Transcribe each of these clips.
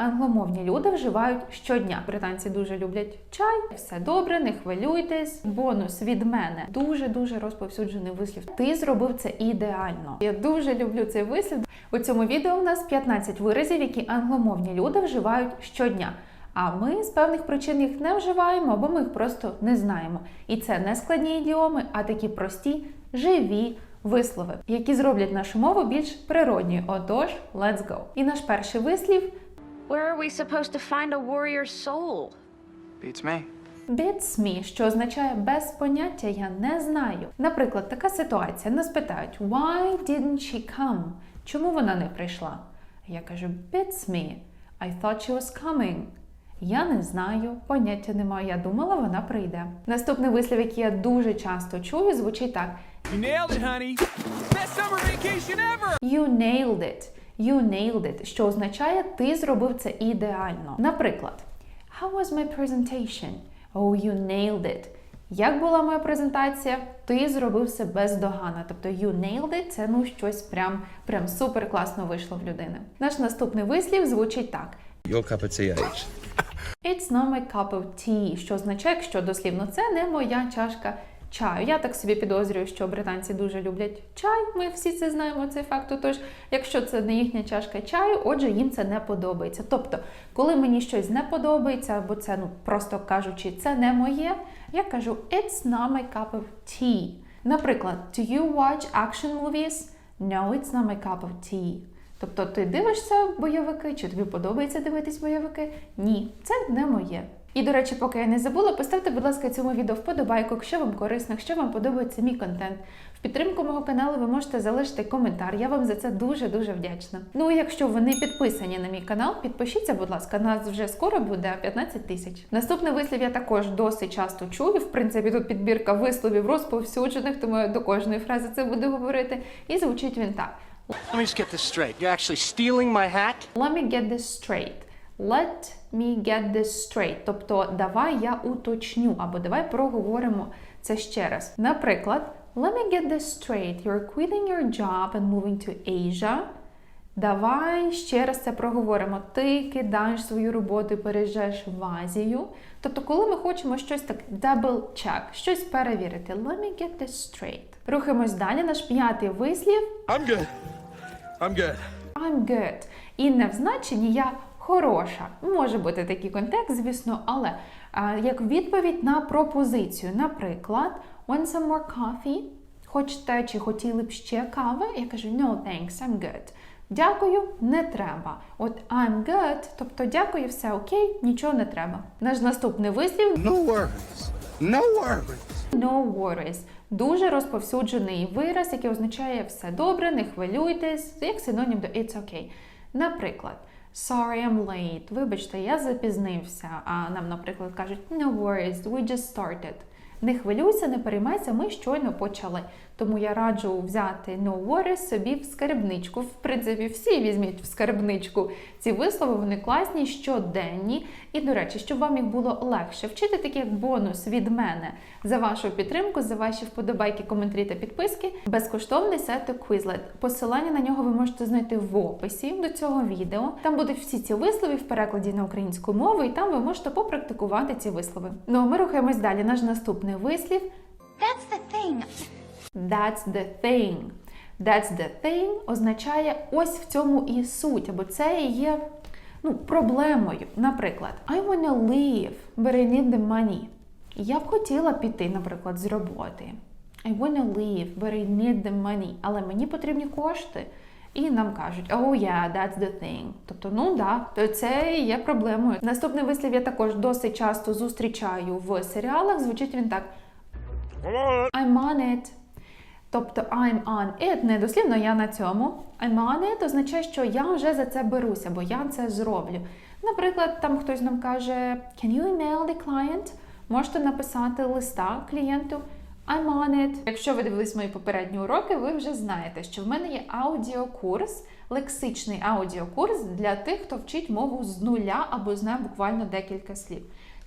англомовні люди вживають щодня. Британці дуже люблять чай, все добре, не хвилюйтесь. Бонус від мене дуже дуже розповсюджений вислів. Ти зробив це ідеально. Я дуже люблю цей вислів. У цьому відео у нас 15 виразів, які англомовні люди вживають щодня. А ми з певних причин їх не вживаємо, або ми їх просто не знаємо. І це не складні ідіоми, а такі прості, живі вислови, які зроблять нашу мову більш природньою. Отож, let's go! І наш перший вислів Where are we supposed to find a warrior's soul? Beats me. Beats me, що означає без поняття я не знаю. Наприклад, така ситуація. Нас питають Why didn't she come? Чому вона не прийшла? Я кажу Beats me. I thought she was coming. Я не знаю, поняття не маю. Я думала, вона прийде. Наступний вислів, який я дуже часто чую, звучить так: You nailed it, honey. Best summer vacation ever. You nailed it. You nailed it, що означає ти зробив це ідеально. Наприклад, How was my presentation? Oh, you nailed it. Як була моя презентація? Ти зробив все бездоганно. Тобто you nailed it – це ну щось прям, прям супер класно вийшло в людини. Наш наступний вислів звучить так: Your cup of tea, It's not my cup of tea, що означає, якщо дослівно це не моя чашка чаю. Я так собі підозрюю, що британці дуже люблять чай. Ми всі це знаємо, цей факт. Тож, якщо це не їхня чашка чаю, отже, їм це не подобається. Тобто, коли мені щось не подобається, або це, ну просто кажучи, це не моє, я кажу It's not my cup of tea. Наприклад, Do you watch action movies? No, it's not my cup of tea. Тобто ти дивишся бойовики, чи тобі подобається дивитись бойовики? Ні, це не моє. І до речі, поки я не забула, поставте, будь ласка, цьому відео вподобайку, якщо вам корисно, якщо вам подобається мій контент. В підтримку мого каналу ви можете залишити коментар. Я вам за це дуже дуже вдячна. Ну і якщо ви не підписані на мій канал, підпишіться, будь ласка, нас вже скоро буде 15 тисяч. Наступний вислів я також досить часто чую. В принципі, тут підбірка висловів розповсюджених, тому я до кожної фрази це буду говорити. І звучить він так. Let me just get this straight. You're actually stealing my hat? Let me get this straight. Let me get this straight. Тобто, давай я уточню, або давай проговоримо це ще раз. Наприклад, let me get this straight. You're quitting your job and moving to Asia. Давай ще раз це проговоримо. Ти кидаєш свою роботу і переїжджаєш в Азію. Тобто, коли ми хочемо щось так double check, щось перевірити. Let me get this straight. Рухаємось далі. Наш п'ятий вислів I'm good. I'm good. I'm good. І не в значенні я хороша. Може бути такий контекст, звісно, але а, як відповідь на пропозицію. Наприклад, want some more coffee? Хочете чи хотіли б ще кави? Я кажу, no thanks, I'm good. Дякую, не треба. От I'm good, тобто дякую, все окей, нічого не треба. Наш наступний вислів No worries. No worries. No worries. Дуже розповсюджений вираз, який означає все добре, не хвилюйтесь, як синонім до it's okay. Наприклад, sorry I'm late. Вибачте, я запізнився. А нам, наприклад, кажуть no worries, we just started. Не хвилюйся, не переймайся, ми щойно почали. Тому я раджу взяти no worries собі в скарбничку. В принципі, всі візьміть в скарбничку. Ці вислови вони класні, щоденні. І, до речі, щоб вам їх було легше вчити, такий бонус від мене за вашу підтримку, за ваші вподобайки, коментарі та підписки. Безкоштовний сету Quizlet. Посилання на нього ви можете знайти в описі до цього відео. Там будуть всі ці вислови в перекладі на українську мову, і там ви можете попрактикувати ці вислови. Ну а ми рухаємось далі. Наш наступний вислів That's the thing. That's the thing. That's the thing означає ось в цьому і суть, або це і є ну, проблемою. Наприклад, I wanna leave, but I need the money. Я б хотіла піти, наприклад, з роботи. I wanna leave, but I need the money. Але мені потрібні кошти. І нам кажуть, oh yeah, that's the thing. Тобто, ну да, це є проблемою. Наступний вислів я також досить часто зустрічаю в серіалах. Звучить він так: I'm on it. Тобто I'm on it, не дослівно я на цьому. I'm on it означає, що я вже за це беруся, бо я це зроблю. Наприклад, там хтось нам каже Can you email the client? Можете написати листа клієнту. I'm. Якщо ви дивились мої попередні уроки, ви вже знаєте, що в мене є аудіокурс, лексичний аудіокурс для тих, хто вчить мову з нуля або знає буквально декілька слів.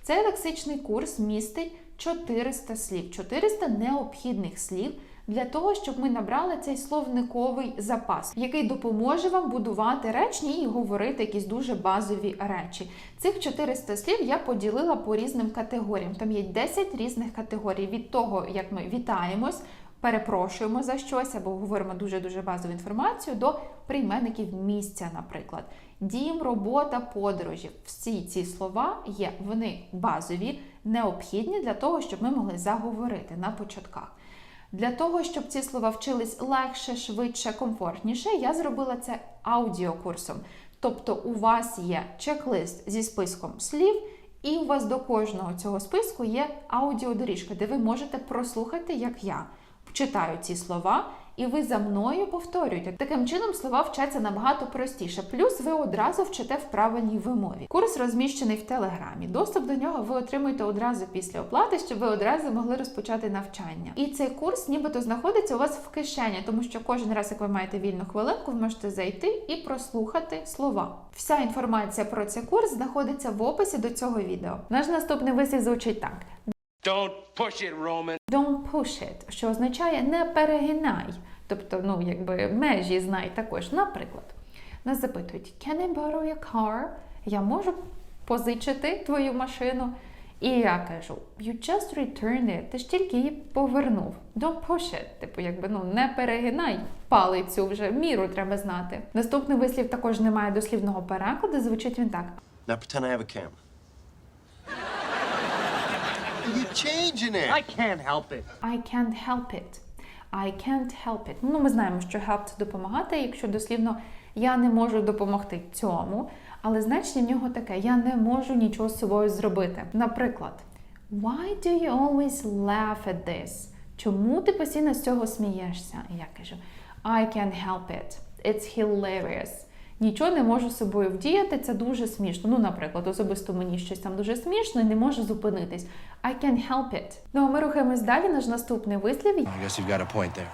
Цей лексичний курс містить 400 слів, 400 необхідних слів для того, щоб ми набрали цей словниковий запас, який допоможе вам будувати речення і говорити якісь дуже базові речі. Цих 400 слів я поділила по різним категоріям. Там є 10 різних категорій від того, як ми вітаємось. Перепрошуємо за щось або говоримо дуже-дуже базову інформацію до прийменників місця, наприклад. Дім, робота, подорожі. Всі ці слова є, вони базові, необхідні для того, щоб ми могли заговорити на початках. Для того, щоб ці слова вчились легше, швидше, комфортніше, я зробила це аудіокурсом. Тобто у вас є чек-лист зі списком слів, і у вас до кожного цього списку є аудіодоріжка, де ви можете прослухати, як я читаю ці слова, і ви за мною повторюєте. Таким чином слова вчаться набагато простіше. Плюс ви одразу вчите в правильній вимові. Курс розміщений в Телеграмі. Доступ до нього ви отримуєте одразу після оплати, щоб ви одразу могли розпочати навчання. І цей курс нібито знаходиться у вас в кишені, тому що кожен раз, як ви маєте вільну хвилинку, ви можете зайти і прослухати слова. Вся інформація про цей курс знаходиться в описі до цього відео. Наш наступний вислів звучить так: Don't push it, Roman. Don't push it, що означає не перегинай. Тобто, ну, якби межі знай також. Наприклад, нас запитують: Can I borrow your car? Я можу позичити твою машину? І я кажу: You just returned it. Ти ж тільки її повернув. Don't push it. Типу, якби ну не перегинай палицю вже міру треба знати. Наступний вислів також не має дослівного перекладу. Звучить він так: Now pretend I have a camera. You're changing it. I can't help it. I can't help it. I can't help it. Ну, ми знаємо, що help це допомагати, якщо дослівно я не можу допомогти цьому, але значення в нього таке: я не можу нічого з собою зробити. Наприклад, Why do you always laugh at this? Чому ти постійно з цього смієшся? І я кажу, I can't help it. It's hilarious. Нічого не можу з собою вдіяти, це дуже смішно. Ну, наприклад, особисто мені щось там дуже смішно і не можу зупинитись. I can't help it. Ну а ми рухаємось далі. Наш наступний вислів. I guess you've got a point there.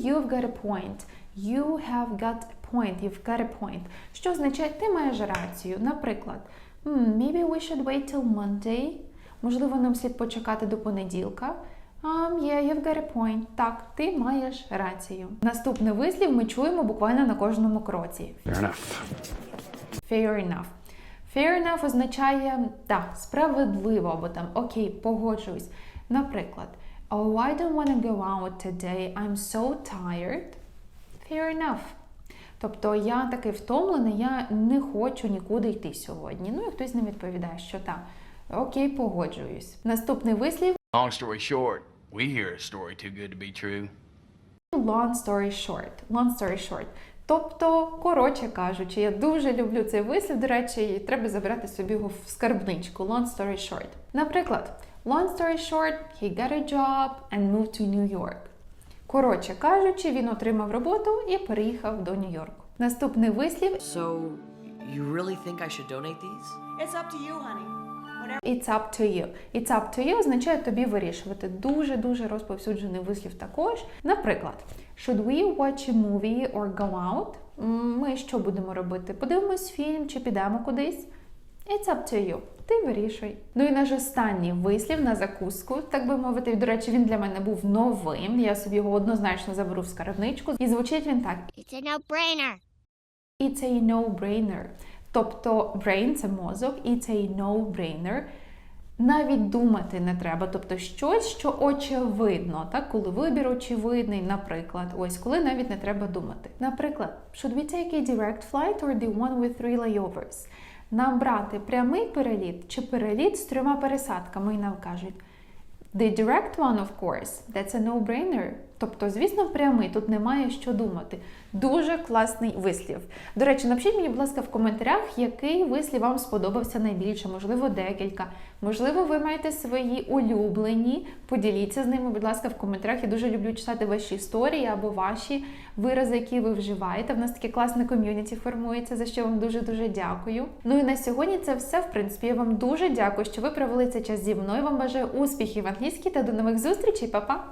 You've got a point. You have got a point. You've got a point. Що означає, ти маєш рацію. Наприклад, «Hmm, maybe we should wait till Monday. Можливо, нам слід почекати до понеділка. Um, yeah, you've got a point. Так, ти маєш рацію. Наступний вислів ми чуємо буквально на кожному кроці. Fair enough. Fair enough. Fair enough означає так, справедливо або там окей, погоджуюсь. Наприклад, Oh, I don't want to go out today. I'm so tired. Fair enough. Тобто я такий втомлений, я не хочу нікуди йти сьогодні. Ну і хтось не відповідає, що так. Окей, погоджуюсь. Наступний вислів Long story short, we hear a story too good to be true. long story short. Long story short. Тобто, коротше кажучи, я дуже люблю цей вислів. До речі, і треба забирати собі його в скарбничку. Long story short. Наприклад, long story short, he got a job and moved to New York. Коротше кажучи, він отримав роботу і переїхав до Нью-Йорку. Наступний вислів So, you really think I should donate these? It's up to you, honey. It's up to you. It's up to you означає тобі вирішувати. Дуже-дуже розповсюджений вислів також. Наприклад, should we watch a movie or go out? Ми що будемо робити? Подивимось фільм чи підемо кудись? It's up to you. Ти вирішуй. Ну і наш останній вислів на закуску, так би мовити. До речі, він для мене був новим. Я собі його однозначно заберу в скарбничку. І звучить він так: It's a no-brainer. It's a no-brainer. Тобто brain – це мозок, it's a no-brainer. Навіть думати не треба, тобто щось, що очевидно, так, коли вибір очевидний, наприклад, ось коли навіть не треба думати. Наприклад, should we take a direct flight or the one with three layovers? Нам брати прямий переліт чи переліт з трьома пересадками, і нам кажуть. The direct one, of course, that's a no-brainer. Тобто, звісно, прямий, тут немає що думати. Дуже класний вислів. До речі, напишіть мені, будь ласка, в коментарях, який вислів вам сподобався найбільше, можливо, декілька. Можливо, ви маєте свої улюблені. Поділіться з ними, будь ласка, в коментарях. Я дуже люблю читати ваші історії або ваші вирази, які ви вживаєте. В нас таке класне ком'юніті формується, за що вам дуже-дуже дякую. Ну і на сьогодні це все. В принципі, я вам дуже дякую, що ви провели цей час зі мною. Вам бажаю успіхів в англійській та до нових зустрічей, Па-па!